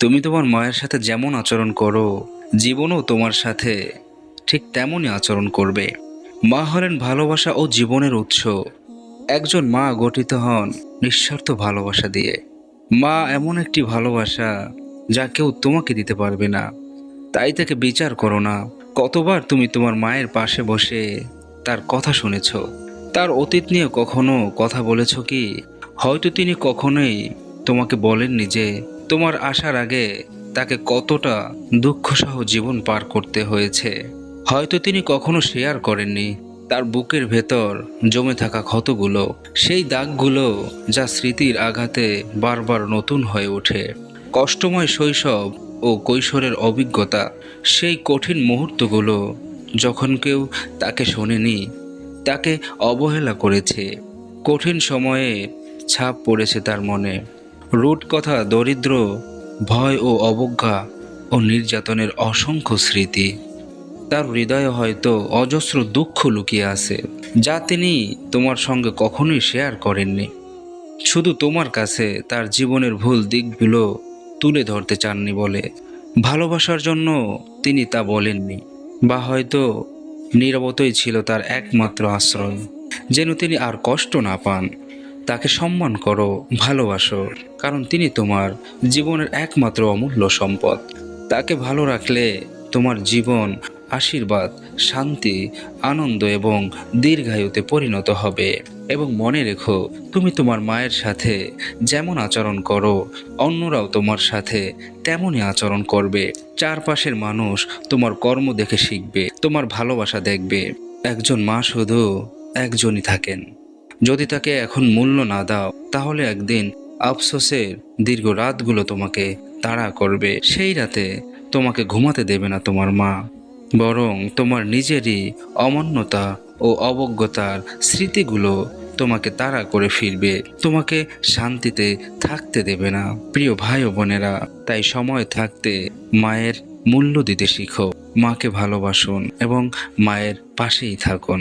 তুমি তোমার মায়ের সাথে যেমন আচরণ করো, জীবনও তোমার সাথে ঠিক তেমনই আচরণ করবে। মা হলেন ভালোবাসা ও জীবনের উৎস। একজন মা গঠিত হন নিঃস্বার্থ ভালোবাসা দিয়ে। মা এমন একটি ভালোবাসা যা কেউ তোমাকে দিতে পারবে না। তাই তাকে বিচার করো না। কতবার তুমি তোমার মায়ের পাশে বসে তার কথা শুনেছ। তার অতীত নিয়ে কখনো কথা বলেছ কি? হয়তো তিনি কখনোই তোমাকে বলেননি যে তোমার আসার আগে তাকে কতটা দুঃখসহ জীবন পার করতে হয়েছে। হয়তো তিনি কখনো শেয়ার করেননি, তার বুকের ভেতর জমে থাকা ক্ষতগুলো, সেই দাগগুলো যা স্মৃতির আঘাতে বারবার নতুন হয়ে ওঠে। কষ্টময় শৈশব ও কৈশোরের অভিজ্ঞতা, সেই কঠিন মুহূর্তগুলো যখন কেউ তাকে শোনেনি, তাকে অবহেলা করেছে। কঠিন সময়ে ছাপ পড়েছে তার মনে। রুট কথা দরিদ্র, ভয় ও অবজ্ঞা ও নির্যাতনের অসংখ্য স্মৃতি। তার হৃদয়ে হয়তো অজস্র দুঃখ লুকিয়ে আছে, যা তিনি তোমার সঙ্গে কখনোই শেয়ার করেননি। শুধু তোমার কাছে তার জীবনের ভুল দিকগুলো তুলে ধরতে চাননি বলে। ভালোবাসার জন্য তিনি তা বলেননি, বা হয়তো নিরবতই ছিল তার একমাত্র আশ্রয়, যেন তিনি আর কষ্ট না পান। তাকে সম্মান করো, ভালোবাসো, কারণ তিনি তোমার জীবনের একমাত্র অমূল্য সম্পদ। তাকে ভালো রাখলে তোমার জীবন, আশীর্বাদ, শান্তি, আনন্দ এবং দীর্ঘায়ুতে পরিণত হবে। এবং মনে রেখো, তুমি তোমার মায়ের সাথে যেমন আচরণ করো, অন্যরাও তোমার সাথে তেমনই আচরণ করবে। চারপাশের মানুষ তোমার কর্ম দেখে শিখবে, তোমার ভালোবাসা দেখবে। একজন মা শুধু একজনই থাকেন। যদি তাকে এখন মূল্য না দাও, তাহলে একদিন আফসোসের দীর্ঘ রাতগুলো তোমাকে তাড়া করবে। সেই রাতে তোমাকে ঘুমাতে দেবে না তোমার মা, বরং তোমার নিজেরই অমান্যতা ও অবজ্ঞতার স্মৃতিগুলো তোমাকে তাড়া করে ফিরবে। তোমাকে শান্তিতে থাকতে দেবে না, প্রিয় ভাই বোনেরা। তাই সময় থাকতে মায়ের মূল্য দিতে শিখো, মাকে ভালোবাসুন এবং মায়ের পাশেই থাকুন।